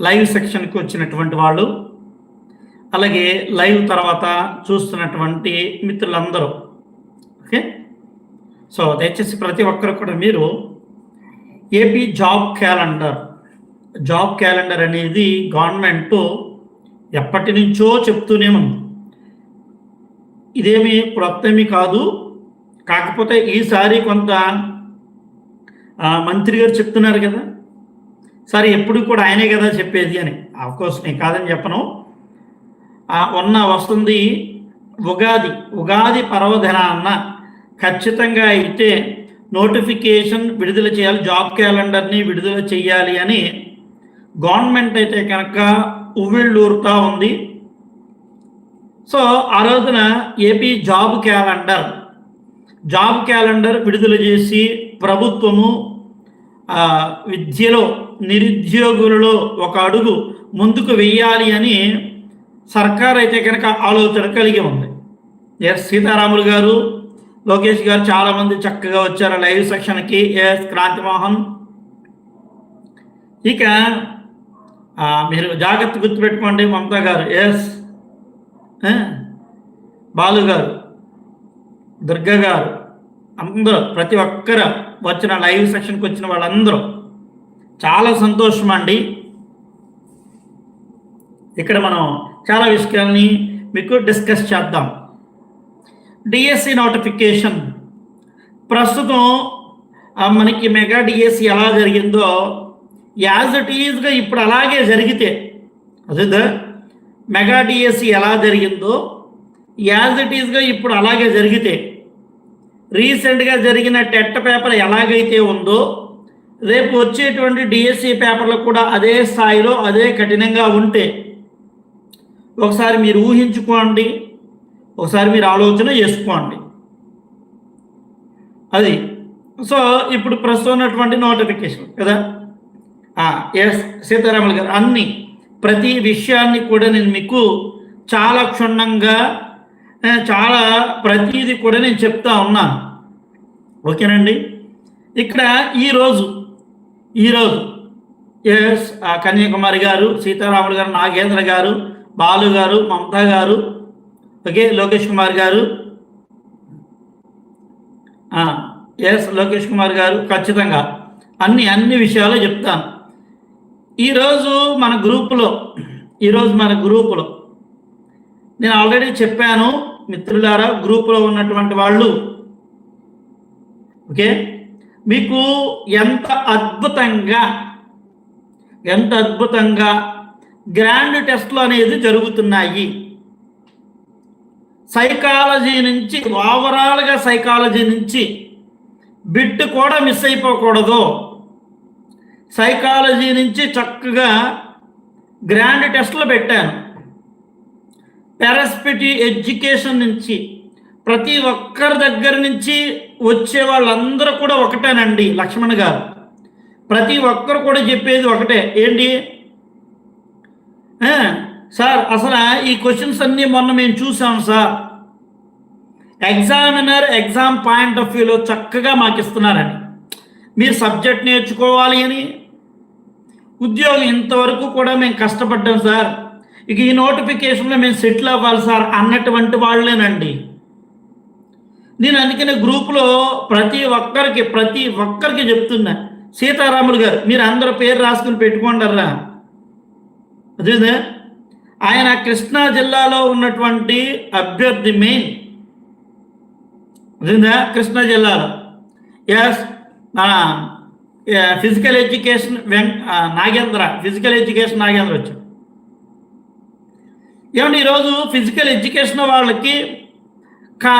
Live సెక్షన్కి వచ్చినటువంటి వాళ్ళు అలాగే లైవ్ తర్వాత చూస్తున్నటువంటి మిత్రులందరూ. ఓకే? సో దయచేసి ప్రతి ఒక్కరు కూడా మీరు AP job calendar job calendar అనేది గవర్నమెంట్ ఎప్పటి నుంచో చెప్తూనే ఉంది. ఇదేమి క్రొత్తమి కాదు. కాకపోతే ఈసారి కొంత మంత్రి గారు చెప్తున్నారు కదా సరే ఎప్పుడు కూడా ఆయనే కదా చెప్పేది అని. కోర్స్ నేను కాదని చెప్పను. ఆ, ఉన్న వస్తుంది ఉగాది. ఉగాది పర్వదినాన్న ఖచ్చితంగా అయితే నోటిఫికేషన్ విడుదల చేయాలి జాబ్ క్యాలెండర్ని విడుదల చేయాలి అని గవర్నమెంట్ అయితే కనుక ఉవ్విళ్ళూరుతా ఉంది. సో ఆ రోజున AP job calendar job calendar విడుదల చేసి ప్రభుత్వము విద్యలో నిరుద్యోగులలో ఒక అడుగు ముందుకు వెయ్యాలి అని సర్కార్ అయితే కనుక ఆలోచన కలిగి ఉంది. ఎస్. సీతారాములు గారు లోకేష్ గారు చాలామంది చక్కగా వచ్చారు లైవ్ సెక్షన్కి. ఎస్. క్రాంతిమోహన్. ఇక మీరు జాగ్రత్త గుర్తుపెట్టుకోండి మమతా గారు. ఎస్. బాలు గారు దుర్గ గారు. అందరూ ప్రతి ఒక్కరు వచ్చిన లైవ్ సెషన్కి వచ్చిన వాళ్ళందరూ చాలా సంతోషం అండి. ఇక్కడ మనం చాలా విషయాల్ని మీకు డిస్కస్ చేద్దాం. డిఎస్సి నోటిఫికేషన్ ప్రస్తుతం మనకి మెగా డిఎస్సి ఎలా జరిగిందో యాజ్ ఇట్ ఈజ్గా ఇప్పుడు అలాగే జరిగితే అదే మెగా డిఎస్సి ఎలా జరిగిందో యాజ్ ఇట్ ఈజ్గా ఇప్పుడు అలాగే జరిగితే రీసెంట్గా జరిగిన టెట్ పేపర్ ఎలాగైతే ఉందో రేపు వచ్చేటువంటి డిఎస్సి పేపర్లు కూడా అదే స్థాయిలో అదే కఠినంగా ఉంటే ఒకసారి మీరు ఊహించుకోండి. ఒకసారి మీరు ఆలోచన చేసుకోండి. అది. సో ఇప్పుడు ప్రస్తుతం ఉన్నటువంటి నోటిఫికేషన్ కదా? ఎస్ సీతారాములు గారు అన్ని ప్రతి విషయాన్ని కూడా నేను మీకు చాలా క్షుణ్ణంగా చాలా ప్రతిదీ కూడా నేను చెప్తా ఉన్నాను. ఓకేనండి? ఇక్కడ ఈరోజు ఈరోజు ఎస్ కన్యాకుమారి గారు సీతారాములు గారు నాగేంద్ర గారు బాలు గారు మమతా గారు ఓకే లోకేష్ కుమార్ గారు ఎస్ లోకేష్ కుమార్ గారు ఖచ్చితంగా అన్ని అన్ని విషయాలు చెప్తాను. ఈరోజు మన గ్రూపులో ఈరోజు మన గ్రూపులో నేను ఆల్రెడీ చెప్పాను మిత్రులారా గ్రూపులో ఉన్నటువంటి వాళ్ళు. ఓకే? మీకు ఎంత అద్భుతంగా ఎంత అద్భుతంగా గ్రాండ్ టెస్ట్లు అనేది జరుగుతున్నాయి. సైకాలజీ నుంచి ఓవరాల్గా సైకాలజీ నుంచి బిట్ కూడా మిస్ అయిపోకూడదు. సైకాలజీ నుంచి చక్కగా గ్రాండ్ టెస్ట్లు పెట్టాను. పెరస్పిటి ఎడ్యుకేషన్ నుంచి ప్రతి ఒక్కరి దగ్గర నుంచి వచ్చే వాళ్ళందరూ కూడా ఒకటేనండి లక్ష్మణ్ గారు. ప్రతి ఒక్కరు కూడా చెప్పేది ఒకటే. ఏంటి? సార్ అసలు ఈ క్వశ్చన్స్ అన్నీ మొన్న మేము చూసాం sir. Examiner exam point of వ్యూలో చక్కగా మాకు ఇస్తున్నారని మీరు సబ్జెక్ట్ నేర్చుకోవాలి అని ఉద్యోగం ఇంతవరకు కూడా మేము కష్టపడ్డాం సార్. ఇక ఈ నోటిఫికేషన్లో మేము సెటిల్ అవ్వాలి సార్ అన్నటువంటి వాళ్ళేనండి. నేను అందుకనే గ్రూప్లో ప్రతి ఒక్కరికి ప్రతి ఒక్కరికి చెప్తున్నా. సీతారాములు గారు మీరు అందరు పేరు రాసుకుని పెట్టుకోండర్రా. అదే ఆయన కృష్ణా జిల్లాలో ఉన్నటువంటి అభ్యర్థి మెయిన్. అదేందా? కృష్ణా జిల్లాలో. ఎస్ మన ఫిజికల్ ఎడ్యుకేషన్ వెంక నాగేంద్ర ఫిజికల్ ఎడ్యుకేషన్ నాగేంద్ర వచ్చాడు. ఏమంటే ఈరోజు ఫిజికల్ ఎడ్యుకేషన్ వాళ్ళకి కా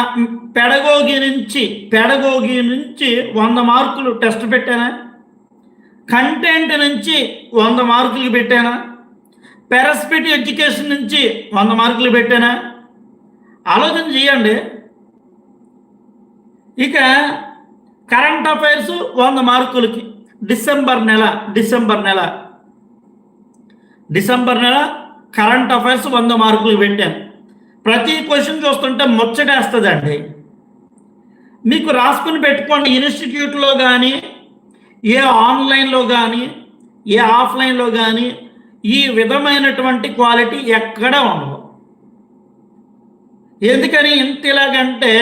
పెడగోగి నుంచి పెడగోగి నుంచి వంద మార్కులు టెస్ట్ పెట్టానా? కంటెంట్ నుంచి వంద మార్కులు పెట్టానా? పెరస్పిటి ఎడ్యుకేషన్ నుంచి వంద మార్కులు పెట్టానా? ఆలోచన చేయండి. ఇక కరెంట్ అఫైర్స్ వంద మార్కులకి. డిసెంబర్ నెల డిసెంబర్ నెల. డిసెంబర్ నెల కరెంట్ అఫైర్స్ వంద మార్కులు పెట్టాను ప్రతి క్వశ్చన్ చూస్తుంటే ముచ్చటేస్తుందండి. మీకు రాసుకుని పెట్టుకోండి ఇన్స్టిట్యూట్లో కానీ ఏ ఆన్లైన్లో కానీ ఏ ఆఫ్లైన్లో కానీ ఈ విధమైనటువంటి క్వాలిటీ ఎక్కడ ఉండవు ఎందుకని ఇంత ఇలాగంటే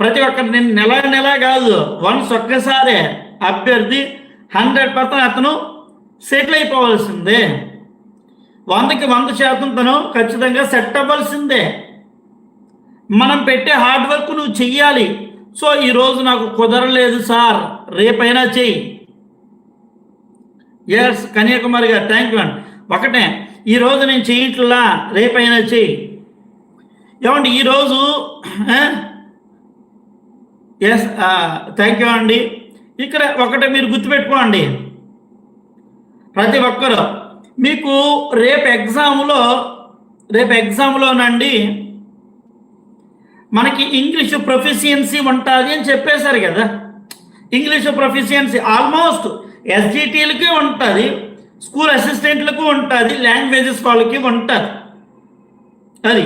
ప్రతి ఒక్కరు నేను నెల నెల కాదు వన్స్ ఒక్కసారే అభ్యర్థి హండ్రెడ్ పర్సెంట్ అతను సెటిల్ అయిపోవాల్సిందే. వందకి వంద శాతం తను ఖచ్చితంగా సెట్ అవ్వాల్సిందే. మనం పెట్టే హార్డ్ వర్క్ నువ్వు చెయ్యాలి. సో ఈరోజు నాకు కుదరలేదు సార్. రేపైనా చెయ్యి. ఎస్ కన్యాకుమారి గారు థ్యాంక్ యూ అండి. ఒకటే ఈరోజు నేను చేయట్లా రేపైనా చెయ్యి. ఏమండి ఈరోజు ఎస్ థ్యాంక్ యూ అండి. ఇక్కడ ఒకటే మీరు గుర్తుపెట్టుకోండి. ప్రతి ఒక్కరు మీకు రేపు ఎగ్జామ్లో రేపు ఎగ్జామ్లోనండి మనకి ఇంగ్లీష్ ప్రొఫిషియన్సీ ఉంటుంది అని చెప్పేశారు కదా. ఇంగ్లీష్ ప్రొఫిషియన్సీ ఆల్మోస్ట్ ఎస్జిటీలకి ఉంటుంది స్కూల్ అసిస్టెంట్లకు ఉంటుంది లాంగ్వేజెస్ వాళ్ళకి ఉంటుంది. అది.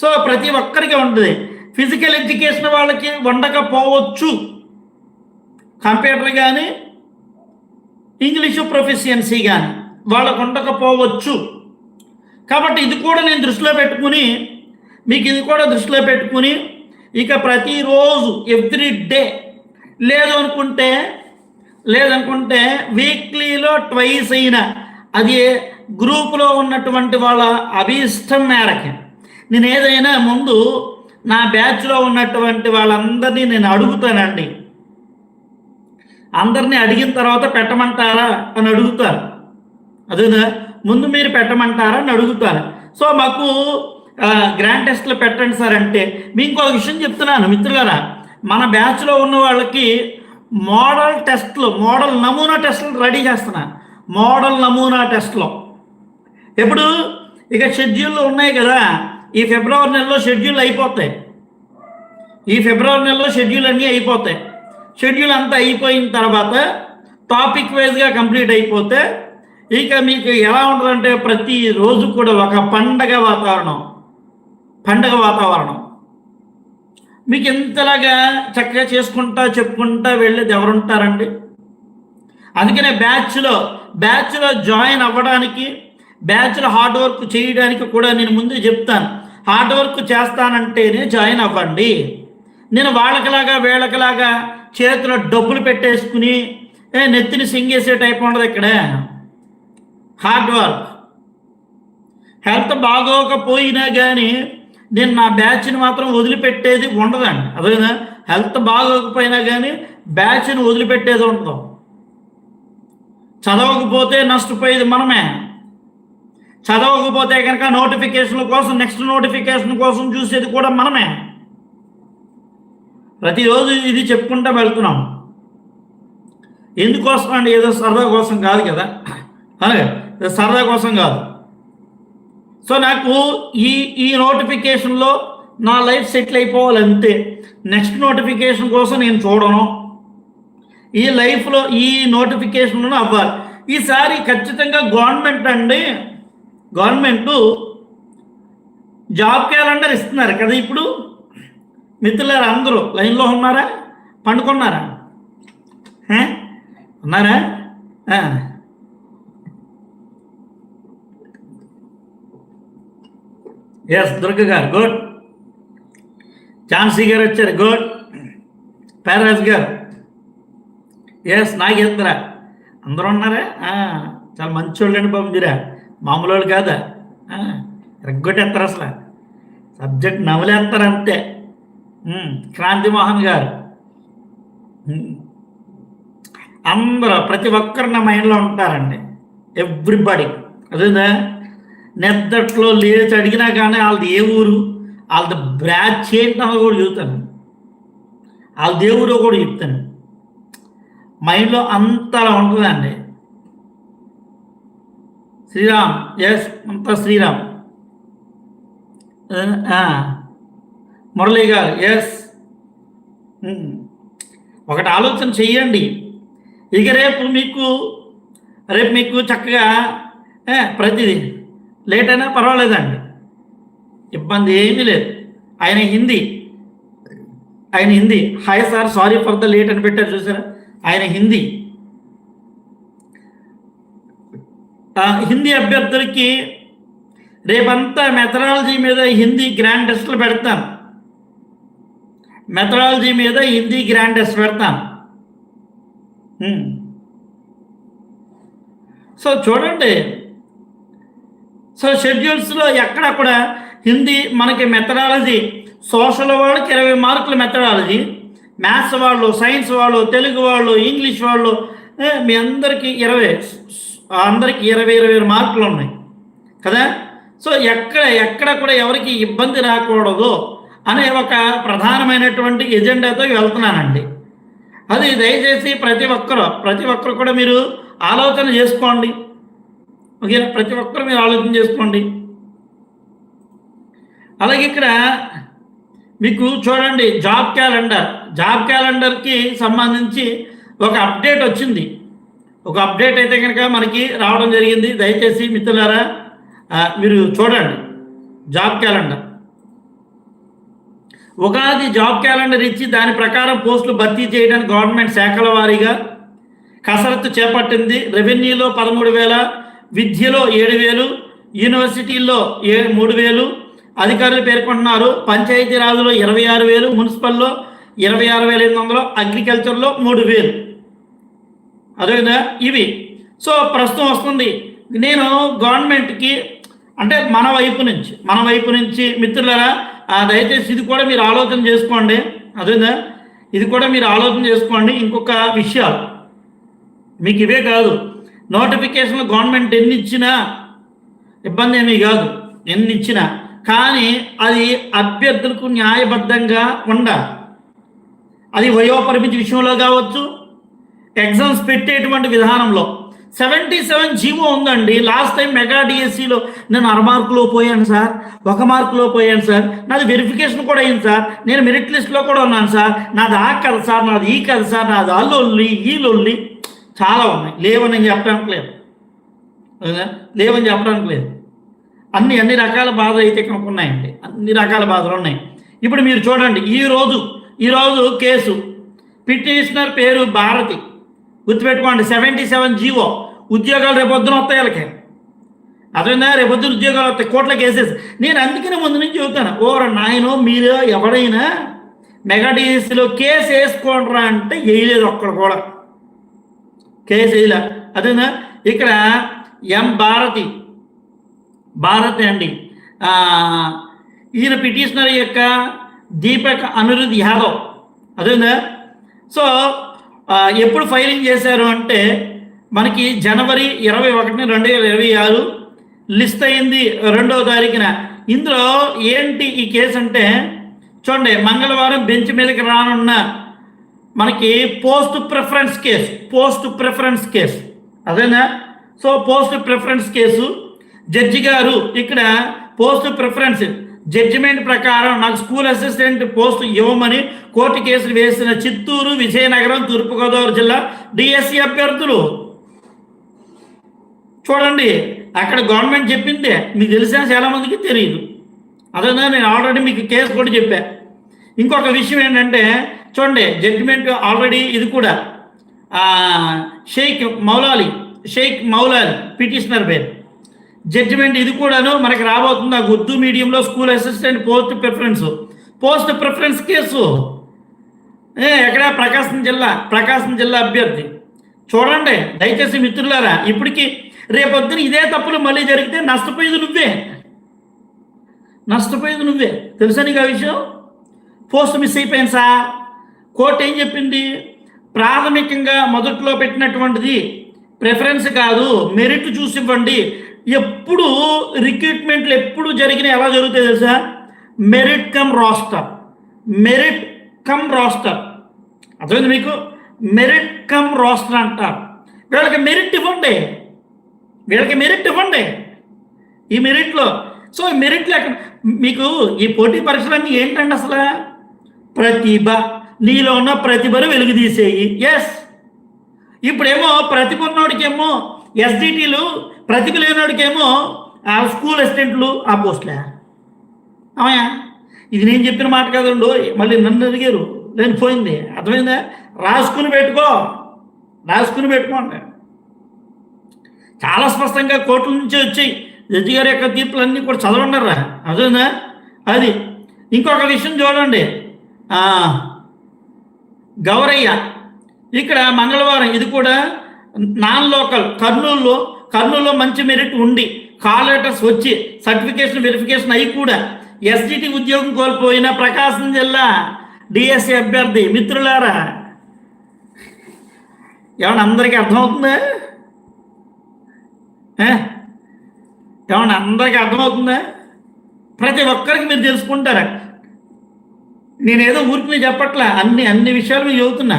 సో ప్రతి ఒక్కరికి ఉంటుంది. ఫిజికల్ ఎడ్యుకేషన్ వాళ్ళకి ఉండకపోవచ్చు. కంప్యూటర్ కానీ ఇంగ్లీషు ప్రొఫిషియన్సీ కానీ వాళ్ళకు ఉండకపోవచ్చు కాబట్టి ఇది కూడా నేను దృష్టిలో పెట్టుకుని మీకు ఇది కూడా దృష్టిలో పెట్టుకుని ఇక ప్రతిరోజు ఎవ్రీ డే లేదు అనుకుంటే లేదనుకుంటే వీక్లీలో ట్వైస్ అయినా అది గ్రూపులో ఉన్నటువంటి వాళ్ళ అభీష్టం మేరకి. నేను ఏదైనా ముందు నా బ్యాచ్లో ఉన్నటువంటి వాళ్ళందరినీ నేను అడుగుతానండి. అందరినీ అడిగిన తర్వాత పెట్టమంటారా అని అడుగుతారు. అదేనా? ముందు మీరు పెట్టమంటారా అని అడుగుతారు సో మాకు గ్రాండ్ టెస్ట్లు పెట్టండి సార్ అంటే మీ ఇంకో విషయం చెప్తున్నాను మిత్రులారా. మన బ్యాచ్లో ఉన్న వాళ్ళకి మోడల్ టెస్ట్లు మోడల్ నమూనా టెస్ట్లు రెడీ చేస్తున్నా. మోడల్ నమూనా టెస్ట్లో ఎప్పుడు? ఇక షెడ్యూల్లో ఉన్నాయి కదా. ఈ ఫిబ్రవరి నెలలో షెడ్యూల్ అయిపోతాయి. ఈ ఫిబ్రవరి నెలలో షెడ్యూల్ అన్నీ అయిపోతాయి. షెడ్యూల్ అంతా అయిపోయిన తర్వాత టాపిక్ వైజ్గా కంప్లీట్ అయిపోతే ఇక మీకు ఎలా ఉంటుందంటే ప్రతిరోజు కూడా ఒక పండగ వాతావరణం పండగ వాతావరణం. మీకు ఇంతలాగా చక్కగా చేసుకుంటా చెప్పుకుంటా వెళ్ళేది ఎవరుంటారండి? అందుకనే బ్యాచ్లో బ్యాచ్లో జాయిన్ అవ్వడానికి బ్యాచ్లో హార్డ్ వర్క్ చేయడానికి కూడా నేను ముందు చెప్తాను. హార్డ్ వర్క్ చేస్తానంటేనే జాయిన్ అవ్వండి. నేను వాళ్ళకిలాగా వీళ్ళకిలాగా చేతిలో డబ్బులు పెట్టేసుకుని నెత్తిని సింగేసే టైప్ ఉండదు ఇక్కడే. హార్డ్ వర్క్ హెల్త్ బాగోకపోయినా కానీ నేను నా బ్యాచ్ని మాత్రం వదిలిపెట్టేది ఉండదండి. అదేనా? హెల్త్ బాగోకపోయినా కానీ బ్యాచ్ని వదిలిపెట్టేది ఉండదు. చదవకపోతే నష్టపోయేది మనమే. చదవకపోతే కనుక నోటిఫికేషన్ల కోసం నెక్స్ట్ నోటిఫికేషన్ కోసం చూసేది కూడా మనమే. ప్రతిరోజు ఇది చెప్పుకుంటా వెళ్తున్నాం. ఎందుకోసం అండి ఏదో సరదా కోసం కాదు కదా? అలాగే సరదా కోసం కాదు. సో నాకు ఈ ఈ నోటిఫికేషన్లో నా లైఫ్ సెటిల్ అయిపోవాలి అంతే నెక్స్ట్ నోటిఫికేషన్ కోసం నేను చూడను. ఈ లైఫ్లో ఈ నోటిఫికేషన్లో అవ్వాలి. ఈసారి ఖచ్చితంగా గవర్నమెంట్ అండి గవర్నమెంట్ జాబ్ క్యాలెండర్ ఇస్తున్నారు కదా ఇప్పుడు. మిత్రులారు అందరూ లైన్లో ఉన్నారా? పండుకున్నారా? ఉన్నారా? ఎస్ దుర్గ గారు గుడ్ ఝాన్సీ గారు వచ్చారు గుడ్ పేరరాజ్ గారు ఎస్ నాగేంద్ర అందరూ ఉన్నారా చాలా మంచి వాళ్ళండి బాబు మీరా మామూలు వాళ్ళు కాదా రెగ్గొట్టేస్తారు అసలు సబ్జెక్ట్ నవలేస్తారు అంతే క్రాంతి మోహన్ గారు అందరూ ప్రతి ఒక్కరు నా మైండ్లో ఉంటారండి ఎవ్రీబడి అదేనా నిద్దట్లో లేచి అడిగినా కానీ వాళ్ళది ఏ ఊరు? వాళ్ళది బ్రాచ్ ఏంటో కూడా చెబుతాను. వాళ్ళ దేవుడు కూడా చెప్తాను. మైండ్లో అంతలా ఉంటుందండి. శ్రీరామ్ ఎస్ అంతా శ్రీరామ్. మురళీ గారు ఎస్. ఒకటి ఆలోచన చెయ్యండి. ఇక రేపు మీకు రేపు మీకు చక్కగా ప్రతిదీ. లేట్ అయినా పర్వాలేదండి. ఇబ్బంది ఏమీ లేదు. ఆయన హిందీ. ఆయన Hindi. Hi sir sorry for the late అని పెట్టారు చూసారా? ఆయన హిందీ. హిందీ అభ్యర్థులకి రేపంతా మెథడాలజీ మీద హిందీ గ్రాండ్ టెస్ట్లు పెడతాను. మెథడాలజీ మీద హిందీ గ్రాండ్ టెస్ట్ పెడతాను. సో చూడండి సో షెడ్యూల్స్లో ఎక్కడ కూడా హిందీ మనకి మెథడాలజీ సోషల్ వాళ్ళకి ఇరవై మార్కుల మెథడాలజీ మ్యాథ్స్ వాళ్ళు సైన్స్ వాళ్ళు తెలుగు వాళ్ళు ఇంగ్లీష్ వాళ్ళు మీ అందరికీ ఇరవై అందరికీ ఇరవై ఇరవై మార్కులు ఉన్నాయి. కదా? సో ఎక్కడ ఎక్కడ కూడా ఎవరికి ఇబ్బంది రాకూడదు అనే ఒక ప్రధానమైనటువంటి ఎజెండాతో వెళ్తున్నానండి. అది దయచేసి ప్రతి ఒక్కరు ప్రతి ఒక్కరు కూడా మీరు ఆలోచన చేసుకోండి. ఓకేనా ప్రతి ఒక్కరు మీరు ఆలోచన చేసుకోండి. అలాగే ఇక్కడ మీకు చూడండి జాబ్ క్యాలెండర్. జాబ్ క్యాలెండర్కి సంబంధించి ఒక అప్డేట్ వచ్చింది. ఒక అప్డేట్ అయితే కనుక మనకి రావడం జరిగింది. దయచేసి మిత్రులారా మీరు చూడండి. Job calendar. Ugadi job calendar ఇచ్చి దాని ప్రకారం పోస్టులు భర్తీ చేయడానికి గవర్నమెంట్ శాఖల వారీగా కసరత్తు చేపట్టింది. రెవెన్యూలో పదమూడు వేల విద్యలో ఏడు వేలు యూనివర్సిటీల్లో ఏ మూడు వేలు అధికారులు పేర్కొంటున్నారు. పంచాయతీరాజులో ఇరవై ఆరు వేలు మున్సిపల్లో ఇరవై ఆరు వేల ఎనిమిది వందలు అగ్రికల్చర్లో మూడు వేలు. అదేవిధంగా ఇవి. సో ప్రస్తుతం వస్తుంది. నేను గవర్నమెంట్కి అంటే మన వైపు నుంచి మన వైపు నుంచి మిత్రులరా దయచేసి ఇది కూడా మీరు ఆలోచన చేసుకోండి. అదేవిధంగా ఇది కూడా మీరు ఆలోచన చేసుకోండి. ఇంకొక విషయాలు. మీకు ఇవే కాదు. నోటిఫికేషన్లు గవర్నమెంట్ ఎన్ని ఇచ్చినా ఇబ్బంది ఏమీ కాదు ఎన్ని ఇచ్చినా కానీ అది అభ్యర్థులకు న్యాయబద్ధంగా ఉండాలి. అది వయోపరిమితి విషయంలో కావచ్చు ఎగ్జామ్స్ పెట్టేటువంటి విధానంలో. సెవెంటీ సెవెన్ జీవో ఉందండి. లాస్ట్ టైం మెగా డిఎస్సిలో నేను అర మార్కులో పోయాను సార్ ఒక మార్కులో పోయాను సార్. నాది వెరిఫికేషన్ కూడా అయింది సార్. నేను మెరిట్ లిస్ట్లో కూడా ఉన్నాను సార్. నాది ఆ కథ సార్ నాది ఈ కథ సార్ నాది ఆ లొల్లి ఈ లొల్లి చాలా ఉన్నాయి. లేవని చెప్పడానికి లేదు. లేవని చెప్పడానికి లేదు. అన్ని అన్ని రకాల బాధలు అయితే కనుక ఉన్నాయండి. అన్ని రకాల బాధలు ఉన్నాయి. ఇప్పుడు మీరు చూడండి ఈరోజు ఈరోజు కేసు. పిటిషనర్ పేరు భారతి. గుర్తుపెట్టుకోండి సెవెంటీ సెవెన్ జీవో. ఉద్యోగాలు రేపొద్దున వస్తాయి వాళ్ళకి. అదేనా రేపొద్దున ఉద్యోగాలు వస్తాయి. కోట్ల కేసెస్. నేను అందుకనే ముందు నుంచి చెబుతాను. ఓర నాయనో మీరు ఎవడైనా మెగా డిఎస్సిలో కేసు వేసుకోండిరా అంటే వేయలేదు ఒక్కడ కూడా. కేసీల అదేనా ఇక్కడ ఎం భారతి భారతి అండి. ఈయన పిటిషనర్ యొక్క దీపక్ అనిరుద్ యాదవ్. అదేనా సో ఎప్పుడు ఫైలింగ్ చేశారు అంటే మనకి జనవరి ఇరవై ఒకటిని రెండు వేల ఇరవై ఆరు లిస్ట్ అయింది రెండవ తారీఖున. ఇందులో ఏంటి ఈ కేసు అంటే చూడండి మంగళవారం బెంచ్ మీదకి రానున్న మనకి post preference case post preference case. అదేనా? So post preference case judge garu ఇక్కడ పోస్ట్ ప్రిఫరెన్స్ జడ్జిమెంట్ ప్రకారం నాకు స్కూల్ అసిస్టెంట్ పోస్ట్ ఇవ్వమని కోర్టు కేసులు వేసిన చిత్తూరు విజయనగరం తూర్పుగోదావరి జిల్లా డిఎస్సి అభ్యర్థులు. చూడండి అక్కడ గవర్నమెంట్ చెప్పిందే. మీకు తెలిసిన చాలా మందికి తెలియదు అదేనా? నేను ఆల్రెడీ మీకు కేసు కూడా చెప్పా. ఇంకొక విషయం ఏంటంటే చూడండి జడ్జిమెంట్ ఆల్రెడీ ఇది కూడా. షేక్ మౌలాలి షేక్ మౌలాలి పిటిషనర్ పేరు. జడ్జిమెంట్ ఇది కూడాను మనకి రాబోతుంది ఆ ఉర్దూ మీడియంలో school assistant post preference post preference case. ఎక్కడ? ప్రకాశం జిల్లా ప్రకాశం జిల్లా అభ్యర్థి. చూడండి దయచేసి మిత్రులారా ఇప్పటికి రేపొద్దున ఇదే తప్పులు మళ్ళీ జరిగితే నష్టపోయేది నువ్వే. నష్టపోయేది నువ్వే. తెలుసా నీకు ఆ విషయం? పోస్ట్ మిస్ అయిపోయాను సార్. కోర్టు ఏం చెప్పింది? ప్రాథమికంగా మొదట్లో పెట్టినటువంటిది ప్రిఫరెన్స్ కాదు మెరిట్ చూసి ఇవ్వండి. ఎప్పుడు రిక్రూట్మెంట్లు ఎప్పుడు జరిగినా ఎలా జరుగుతాయి తెలుసా? Merit cum roster. Merit cum roster. అర్థమైంది మీకు? మెరిట్ కమ్ రాస్టర్ అంటారు. వీళ్ళకి మెరిట్ ఇవ్వండి. వీళ్ళకి మెరిట్ ఇవ్వండి. ఈ మెరిట్లో. సో ఈ మెరిట్లు ఎక్కడ? మీకు ఈ పోటీ పరీక్షలన్నీ ఏంటండి అసలు? ప్రతిభ. నీలో ఉన్న ప్రతిభను వెలుగుదీసేయి. ఎస్ ఇప్పుడేమో ప్రతిభ ఉన్నోడికేమో ఎస్డిటీలు ప్రతిభ లేనోడికేమో ఆ స్కూల్ అసిస్టెంట్లు ఆ పోస్టులే. అవయా ఇది నేను చెప్పిన మాట కాదండు మళ్ళీ నన్ను అడిగారు. నేను పోయింది. అర్థమైందా? రాసుకుని పెట్టుకో. రాసుకుని పెట్టుకోండి చాలా స్పష్టంగా కోర్టుల నుంచి వచ్చి జడ్జి గారి యొక్క తీర్పులన్నీ అన్నీ కూడా చదవండిరా అదేనా అది. ఇంకొక విషయం చూడండి. గౌరయ్య. ఇక్కడ మంగళవారం ఇది కూడా నాన్ లోకల్ కర్నూలులో కర్నూలులో మంచి మెరిట్ ఉండి కాల్ లెటర్స్ వచ్చి సర్టిఫికేషన్ వెరిఫికేషన్ అయి కూడా ఎస్జిటి ఉద్యోగం కోల్పోయిన ప్రకాశం జిల్లా డిఎస్సి అభ్యర్థి మిత్రులారా. ఏమన్నా అందరికీ అర్థమవుతుందా? ఏమన్నా అందరికీ అర్థమవుతుందా? ప్రతి ఒక్కరికి మీరు తెలుసుకుంటారా? నేనేదో ఊరికి చెప్పట్లే అన్ని అన్ని విషయాలు మీకు చెబుతున్నా.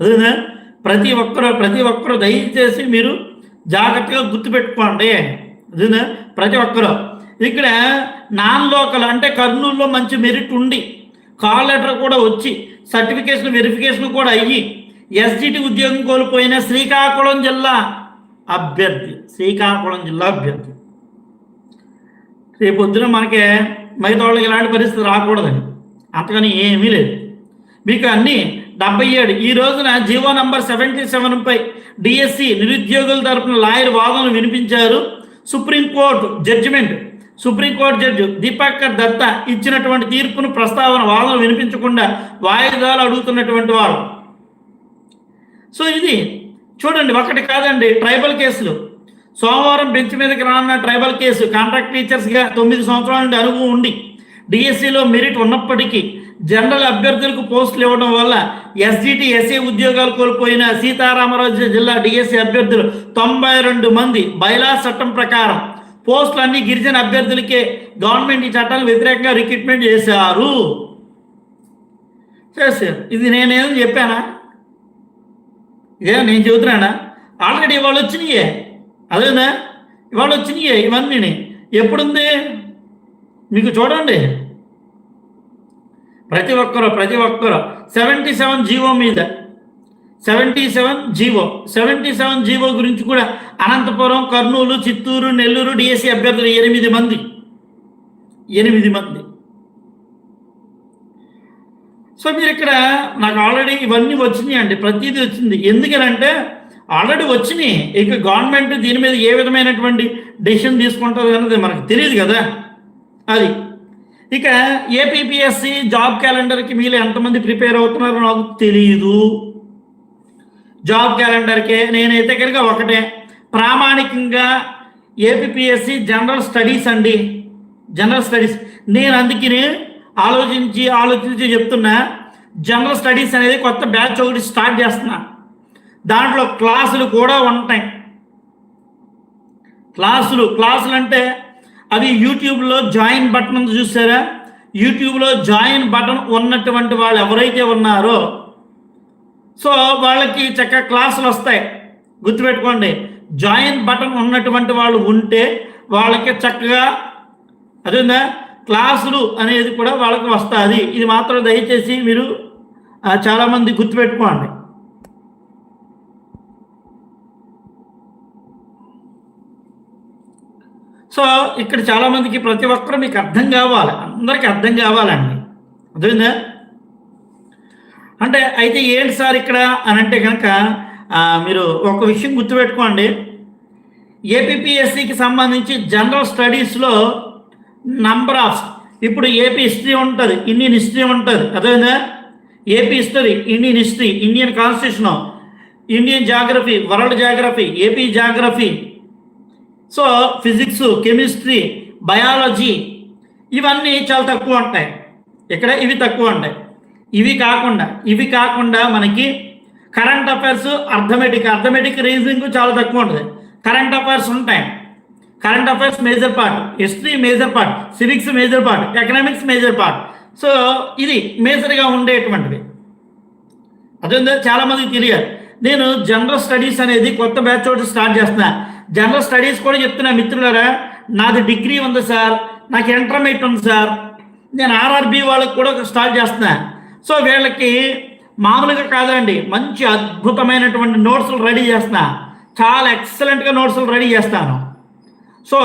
అదేనా ప్రతి ఒక్కరు ప్రతి ఒక్కరు దయచేసి మీరు జాగ్రత్తగా గుర్తుపెట్టుకోండి. అదేనా ప్రతి ఒక్కరు. ఇక్కడ నాన్ లోకల్ అంటే కర్నూలులో మంచి మెరిట్ ఉండి కాల్ లెటర్ కూడా వచ్చి సర్టిఫికేషన్ వెరిఫికేషన్ కూడా అయ్యి ఎస్జిటి ఉద్యోగం కోల్పోయిన శ్రీకాకుళం జిల్లా అభ్యర్థి శ్రీకాకుళం జిల్లా అభ్యర్థి. రేపొద్దున మనకి మిగతా వాళ్ళకి ఇలాంటి పరిస్థితి రాకూడదని. అంతకని ఏమీ లేదు. మీకు అన్ని డెబ్బై ఏడు. ఈ రోజున జీవో నంబర్ సెవెంటీ సెవెన్పై డిఎస్సి నిరుద్యోగుల తరపున లాయర్ వాదనలు వినిపించారు. Supreme court judgement. Supreme court judge Dipankar Datta ఇచ్చినటువంటి తీర్పును ప్రస్తావన వాదన వినిపించకుండా వాయిదాలు అడుగుతున్నటువంటి వారు. సో ఇది చూడండి ఒకటి కాదండి ట్రైబల్ కేసులు. సోమవారం బెంచ్ మీదకి రానున్న ట్రైబల్ కేసు కాంట్రాక్ట్ టీచర్స్గా తొమ్మిది సంవత్సరాల నుండి అనుభవం ఉండి డిఎస్సిలో మెరిట్ ఉన్నప్పటికీ జనరల్ అభ్యర్థులకు పోస్టులు ఇవ్వడం వల్ల ఎస్జిటి ఎస్ఏ ఉద్యోగాలు కోల్పోయిన సీతారామరాజు జిల్లా డిఎస్సి అభ్యర్థులు తొంభై రెండు మంది బైలా చట్టం ప్రకారం పోస్టులు అన్ని గిరిజన అభ్యర్థులకే గవర్నమెంట్ ఈ చట్టానికి వ్యతిరేకంగా రిక్రూట్మెంట్ చేశారు. చేశారు. ఇది నేనేం చెప్పానా? ఇదే నేను చెబుతున్నానా? ఆల్రెడీ వాళ్ళు వచ్చినాయే అదేనా? ఇవాళ వచ్చినాయి ఇవన్నీ ఎప్పుడుంది? మీకు చూడండి. ప్రతి ఒక్కరు ప్రతి ఒక్కరు. సెవెంటీ సెవెన్ జీవో మీద. Seventy seven GO. Seventy seven GO గురించి కూడా అనంతపురం కర్నూలు చిత్తూరు నెల్లూరు డిఎస్సి అభ్యర్థులు ఎనిమిది మంది. ఎనిమిది మంది. సో మీరు ఇక్కడ నాకు ఆల్రెడీ ఇవన్నీ వచ్చినాయి అండి ప్రతిదీ వచ్చింది. ఎందుకనంటే ఆల్రెడీ వచ్చినాయి ఇక గవర్నమెంట్ దీని మీద ఏ విధమైనటువంటి డెసిషన్ తీసుకుంటుంది అన్నది మనకు తెలియదు కదా. అది. ఇక ఏపీపీఎస్సి జాబ్ క్యాలెండర్కి మీరు ఎంతమంది ప్రిపేర్ అవుతున్నారో నాకు తెలియదు జాబ్ క్యాలెండర్కే నేనైతే కనుక ఒకటే. ప్రామాణికంగా ఏపీపీఎస్సి జనరల్ స్టడీస్ అండి. General studies. నేను అందుకని ఆలోచించి ఆలోచించి చెప్తున్నా. జనరల్ స్టడీస్ అనేది కొత్త బ్యాచ్ ఒకటి స్టార్ట్ చేస్తున్నా. దాంట్లో క్లాసులు కూడా ఉంటాయి. క్లాసులు క్లాసులు అంటే అవి యూట్యూబ్లో జాయిన్ బటన్ చూసారా? యూట్యూబ్లో జాయిన్ బటన్ ఉన్నటువంటి వాళ్ళు ఎవరైతే ఉన్నారో సో వాళ్ళకి చక్కగా క్లాసులు వస్తాయి. గుర్తుపెట్టుకోండి జాయిన్ బటన్ ఉన్నటువంటి వాళ్ళు ఉంటే వాళ్ళకి చక్కగా అదేందా? క్లాసులు అనేది కూడా వాళ్ళకి వస్తుంది. ఇది మాత్రం దయచేసి మీరు చాలామంది గుర్తుపెట్టుకోండి. సో ఇక్కడ చాలామందికి ప్రతి ఒక్కరు మీకు అర్థం కావాలి. అందరికీ అర్థం కావాలండి. అర్థమైందా? అంటే అయితే ఏంటి సార్ ఇక్కడ అని అంటే కనుక మీరు ఒక విషయం గుర్తుపెట్టుకోండి. ఏపీఎస్సికి సంబంధించి జనరల్ స్టడీస్లో నంబర్ ఆఫ్ ఇప్పుడు ఏపీ హిస్టరీ ఉంటుంది ఇండియన్ హిస్టరీ ఉంటుంది. అదేనా AP history Indian history Indian constitution Indian geography world geography AP geography so physics chemistry biology ఇవన్నీ చాలా తక్కువ ఉంటాయి. ఇక్కడ ఇవి తక్కువ ఉంటాయి. ఇవి కాకుండా ఇవి కాకుండా మనకి current affairs arithmetic arithmetic reasoning చాలా తక్కువ ఉంటుంది. కరెంట్ అఫైర్స్ ఉంటాయి. Current affairs major part history major part civics major part economics major part so ఇది మేజర్గా ఉండేటువంటివి అదేందో చాలా మందికి తెలియదు నేను జనరల్ స్టడీస్ అనేది కొత్త బ్యాచ్ ఒకటి స్టార్ట్ చేస్తున్నా. జనరల్ స్టడీస్ కూడా చెప్తున్నా మిత్రులారా. నాది డిగ్రీ ఉంది సార్. నాకు ఇంటర్మీడియట్ ఉంది సార్. నేను ఆర్ఆర్బి వాళ్ళకి కూడా స్టార్ట్ చేస్తున్నా. సో వీళ్ళకి మామూలుగా కాదండి. మంచి అద్భుతమైనటువంటి నోట్స్లు రెడీ చేస్తున్నా. చాలా ఎక్సలెంట్గా నోట్స్లు రెడీ చేస్తాను. సో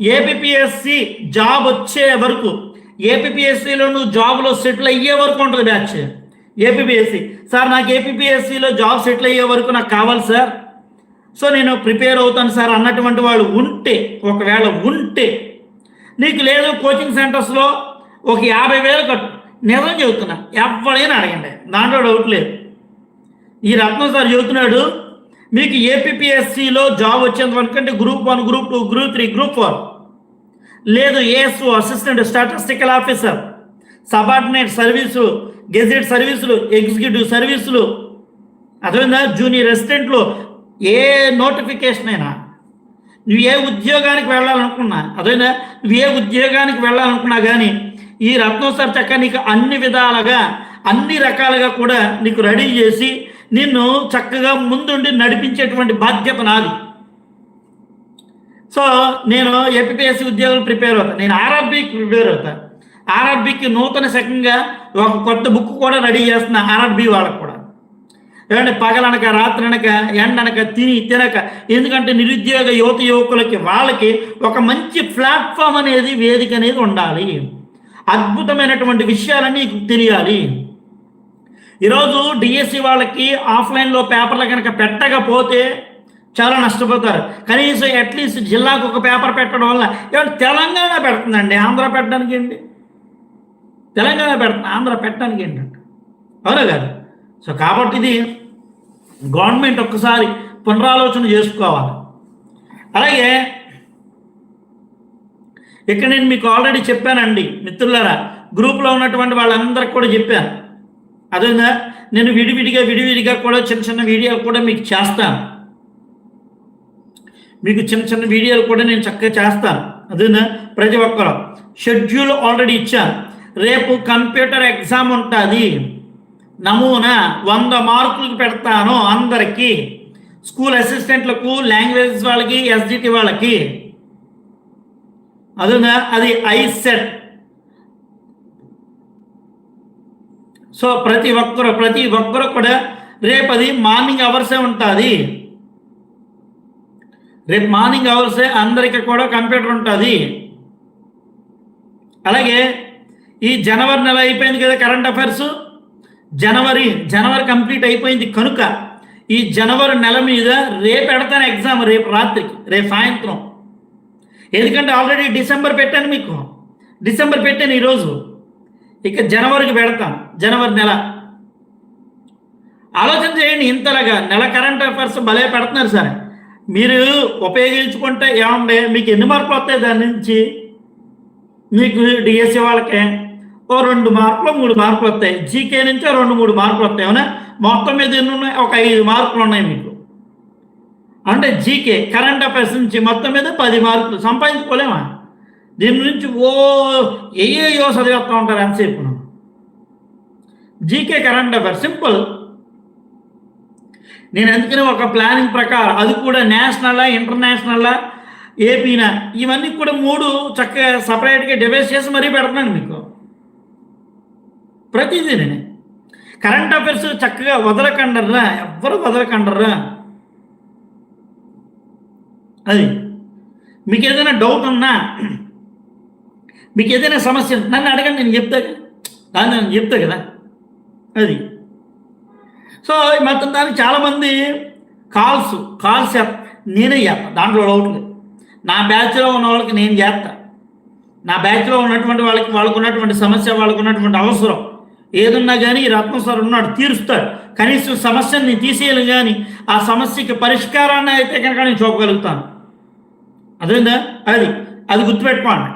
ఏపీఎస్సి జాబ్ వచ్చే వరకు ఏపీఎస్సిలో నువ్వు జాబ్లో సెటిల్ అయ్యే వరకు ఉంటుంది బ్యాచ్. ఏపీఎస్సి సార్ నాకు ఏపీఎస్సిలో జాబ్ సెటిల్ అయ్యే వరకు నాకు కావాలి సార్. సో నేను ప్రిపేర్ అవుతాను సార్ అన్నటువంటి వాళ్ళు ఉంటే ఒకవేళ ఉంటే నీకు లేదు కోచింగ్ సెంటర్స్లో ఒక యాభై వేలు కట్టు. నిజం చెబుతున్నా ఎవరైనా అడగండి దాంట్లో డౌట్ లేదు. ఈ రత్నం సార్ చెబుతున్నాడు మీకు ఏపీఎస్సిలో జాబ్ వచ్చేంత వరకు group one group two group three group four లేదు ASO assistant statistical officer subordinate service gazette services executive services అదేవిధంగా జూనియర్ అసిస్టెంట్లు ఏ నోటిఫికేషన్ అయినా నువ్వు ఏ ఉద్యోగానికి వెళ్ళాలనుకున్నా అదైనా నువ్వు ఏ ఉద్యోగానికి వెళ్ళాలనుకున్నా కానీ ఈ రత్నం సార్ చక్క నీకు అన్ని విధాలుగా అన్ని రకాలుగా కూడా నీకు రెడీ చేసి నిన్ను చక్కగా ముందుండి నడిపించేటువంటి బాధ్యత నాది. సో నేను ఏపీఎస్సి ఉద్యోగులు ప్రిపేర్ అవుతాను నేను ఆర్ఆర్బీకి ప్రిపేర్ అవుతాను ఆర్ఆర్బీకి నూతన శకంగా ఒక కొత్త బుక్ కూడా రెడీ చేస్తున్నా ఆర్ఆర్బీ వాళ్ళకు కూడా. ఏమంటే పగలనక రాత్రనక ఎండనక తిని తినక. ఎందుకంటే నిరుద్యోగ యువత యువకులకి వాళ్ళకి ఒక మంచి ప్లాట్ఫామ్ అనేది వేదిక అనేది ఉండాలి. అద్భుతమైనటువంటి విషయాలన్నీ తెలియాలి. ఈరోజు డిఎస్సి వాళ్ళకి ఆఫ్లైన్లో పేపర్లు కనుక పెట్టకపోతే చాలా నష్టపోతారు. కనీసం అట్లీస్ట్ జిల్లాకు ఒక పేపర్ పెట్టడం వల్ల ఏమంటే తెలంగాణ పెడుతుందండి ఆంధ్ర పెట్టడానికి ఏంటి తెలంగాణ పెడుతుంది ఆంధ్ర పెట్టడానికి ఏంటంటే అవునా కాదు? సో కాబట్టి ఇది గవర్నమెంట్ ఒక్కసారి పునరాలోచన చేసుకోవాలి. అలాగే ఇక్కడ నేను మీకు ఆల్రెడీ చెప్పానండి మిత్రులారా. గ్రూప్లో ఉన్నటువంటి వాళ్ళందరికి కూడా చెప్పాను. అదేందా నేను విడివిడిగా విడివిడిగా కూడా చిన్న చిన్న వీడియోలు కూడా మీకు చేస్తాను. మీకు చిన్న చిన్న వీడియోలు కూడా నేను చక్కగా చేస్తాను. అదేనా ప్రతి ఒక్కరు. షెడ్యూల్ ఆల్రెడీ ఇచ్చాను. రేపు కంప్యూటర్ ఎగ్జామ్ ఉంటుంది. నమూనా వంద మార్కులకు పెడతాను అందరికీ. స్కూల్ అసిస్టెంట్లకు లాంగ్వేజ్ వాళ్ళకి ఎస్డిటి వాళ్ళకి. అదునా అది ఐసెట్ సో ప్రతి ఒక్కరు ప్రతి ఒక్కరు కూడా రేపు అది మార్నింగ్ అవర్సే ఉంటుంది. రేపు మార్నింగ్ అవర్సే అందరికి కూడా కంప్యూటర్ ఉంటుంది. అలాగే ఈ జనవరి నెల అయిపోయింది కదా కరెంట్ అఫైర్స్. జనవరి జనవరి కంప్లీట్ అయిపోయింది కనుక ఈ జనవరి నెల మీద రేపు పెడతాను ఎగ్జామ్ రేపు రాత్రికి రేపు సాయంత్రం. ఎందుకంటే ఆల్రెడీ డిసెంబర్ పెట్టాను మీకు. డిసెంబర్ పెట్టాను ఈరోజు. ఇక జనవరికి పెడతాను జనవరి నెల. ఆలోచన చేయండి ఇంతలాగా నెల కరెంట్ అఫైర్స్ భలే పెడుతున్నారు సార్. మీరు ఉపయోగించుకుంటే ఏమండే మీకు ఎన్ని మార్కులు వస్తాయి దాని నుంచి? మీకు డిఎస్సి వాళ్ళకే? ఓ రెండు మార్కులు మూడు మార్కులు వస్తాయి. జీకే నుంచి రెండు మూడు మార్కులు వస్తాయి. అవునా? మొత్తం మీద ఎన్ని ఉన్నాయి? ఒక ఐదు మార్కులు ఉన్నాయి మీకు. అంటే జీకే కరెంట్ అఫైర్స్ నుంచి మొత్తం మీద పది మార్కులు. సంపాదించుకోలేమా? దీని నుంచి ఓ ఏయో చదివేస్తూ ఉంటారు ఎంతసేపు జీకే కరెంట్ అఫైర్స్. సింపుల్. నేను ఎందుకని ఒక ప్లానింగ్ ప్రకారం అది కూడా నేషనల్లా ఇంటర్నేషనల్లా ఏపీనా ఇవన్నీ కూడా మూడు చక్కగా సపరేట్గా డివైస్ చేసి మరీ పెడుతున్నాను మీకు. ప్రతిదీ నేను కరెంట్ అఫైర్స్ చక్కగా వదలకండర్రా? ఎవ్వరు వదలకండర్రా? అది. మీకు ఏదైనా డౌట్ ఉన్నా మీకు ఏదైనా సమస్య నన్ను అడగండి నేను చెప్తా దాన్ని నేను చెప్తా కదా. అది. సో మొత్తం దానికి చాలామంది కాల్స్ కాల్స్ నేనే చేస్తా. దాంట్లో డౌట్ లేదు. నా బ్యాచ్లో ఉన్న వాళ్ళకి నేను చేస్తా. నా బ్యాచ్లో ఉన్నటువంటి వాళ్ళకి వాళ్ళకు ఉన్నటువంటి సమస్య వాళ్ళకు ఉన్నటువంటి అవసరం. ఏదున్నా కానీ ఈ రత్నసారి ఉన్నాడు తీరుస్తాడు. కనీసం సమస్యని తీసేయాలి కానీ ఆ సమస్యకి పరిష్కారాన్ని అయితే కనుక నేను చూపగలుగుతాను. అదేందా అది అది గుర్తుపెట్టుకోండి.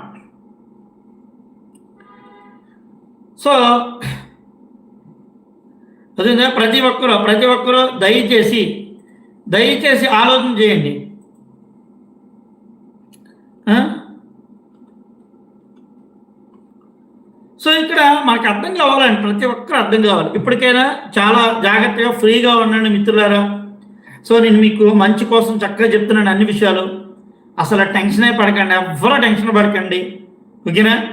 సో అదేందా ప్రతి ఒక్కరు ప్రతి ఒక్కరు దయచేసి దయచేసి ఆలోచన చేయండి ఆ? సో ఇక్కడ మనకు అర్థం కావాలండి ప్రతి ఒక్కరు అర్థం కావాలి. ఇప్పటికైనా చాలా జాగ్రత్తగా ఫ్రీగా ఉండండి మిత్రులారా. సో నేను మీకు మంచి కోసం చక్కగా చెప్తున్నాను అన్ని విషయాలు. అసలు టెన్షనే పడకండి ఎవ్వరూ టెన్షన్ పడకండి. ఓకేనా?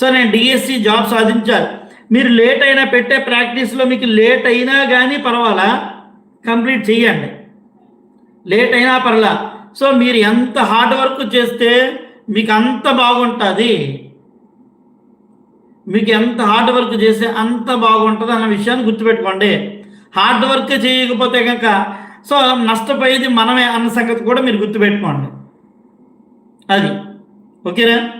సో నేను డిఎస్సి జాబ్ సాధించాలి. మీరు లేట్ అయినా పెట్టే ప్రాక్టీస్లో మీకు లేట్ అయినా కానీ పర్వాలా? కంప్లీట్ చేయండి. లేట్ అయినా పర్లా సో మీరు ఎంత హార్డ్ వర్క్ చేస్తే మీకు అంత బాగుంటుంది. మీకు ఎంత హార్డ్ వర్క్ చేస్తే అంత బాగుంటుంది అన్న విషయాన్ని గుర్తుపెట్టుకోండి. హార్డ్ వర్క్ చేయకపోతే కనుక సో నష్టపోయేది మనమే అన్న సంగతి కూడా మీరు గుర్తుపెట్టుకోండి. అది. ఓకేనా?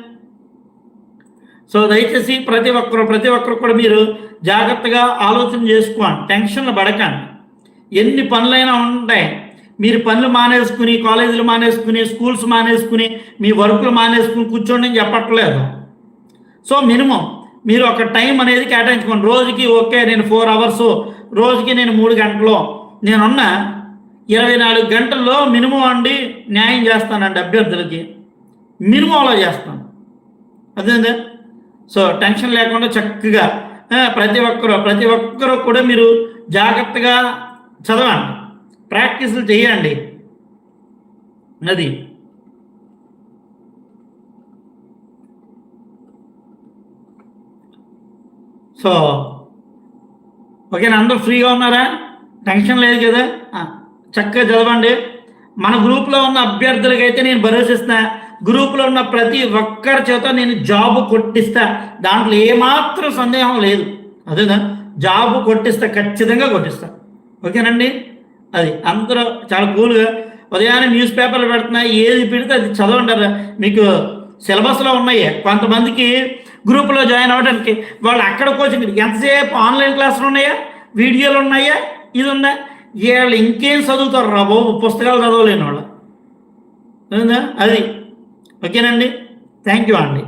సో దయచేసి ప్రతి ఒక్కరు ప్రతి ఒక్కరు కూడా మీరు జాగ్రత్తగా ఆలోచన చేసుకోండి. టెన్షన్లు పడకండి. ఎన్ని పనులైనా ఉంటాయి. మీరు పనులు మానేసుకుని కాలేజీలు మానేసుకుని స్కూల్స్ మానేసుకుని మీ వర్కులు మానేసుకుని కూర్చోండి అని చెప్పట్లేదు. సో మినిమం మీరు ఒక టైం అనేది కేటాయించుకోండి. రోజుకి ఓకే నేను ఫోర్ అవర్స్ రోజుకి నేను మూడు గంటలు. నేనున్న ఇరవై నాలుగు గంటల్లో మినిమం అండి న్యాయం చేస్తానండి అభ్యర్థులకి. మినిమం అలా చేస్తాను. అదేందా సో టెన్షన్ లేకుండా చక్కగా ప్రతి ఒక్కరు ప్రతి ఒక్కరు కూడా మీరు జాగ్రత్తగా చదవండి. ప్రాక్టీసులు చేయండి. అది. సో ఓకేనా అందరూ ఫ్రీగా ఉన్నారా? టెన్షన్ లేదు కదా? చక్కగా చదవండి. మన గ్రూప్లో ఉన్న అభ్యర్థులకైతే నేను భరోసిస్తా గ్రూప్లో ఉన్న ప్రతి ఒక్కరి చేత నేను జాబ్ కొట్టిస్తా. దాంట్లో ఏమాత్రం సందేహం లేదు. అదేనా? జాబ్ కొట్టిస్తా ఖచ్చితంగా కొట్టిస్తా. ఓకేనండి? అది అందరూ చాలా కూల్గా ఉదయాన్నే న్యూస్ పేపర్లు పెడుతున్నాయి ఏది పెడితే అది చదవండి మీకు సిలబస్లో ఉన్నాయి. కొంతమందికి గ్రూప్లో జాయిన్ అవ్వడానికి వాళ్ళు అక్కడ కోచింగ్ ఎంతసేపు ఆన్లైన్ క్లాసులు ఉన్నాయా? వీడియోలు ఉన్నాయా? ఇది ఉందా? వీళ్ళు ఇంకేం చదువుతారు రా బాబు? పుస్తకాలు చదవలేని వాళ్ళు. అది. ఓకేనండి? థ్యాంక్ యూ అండి.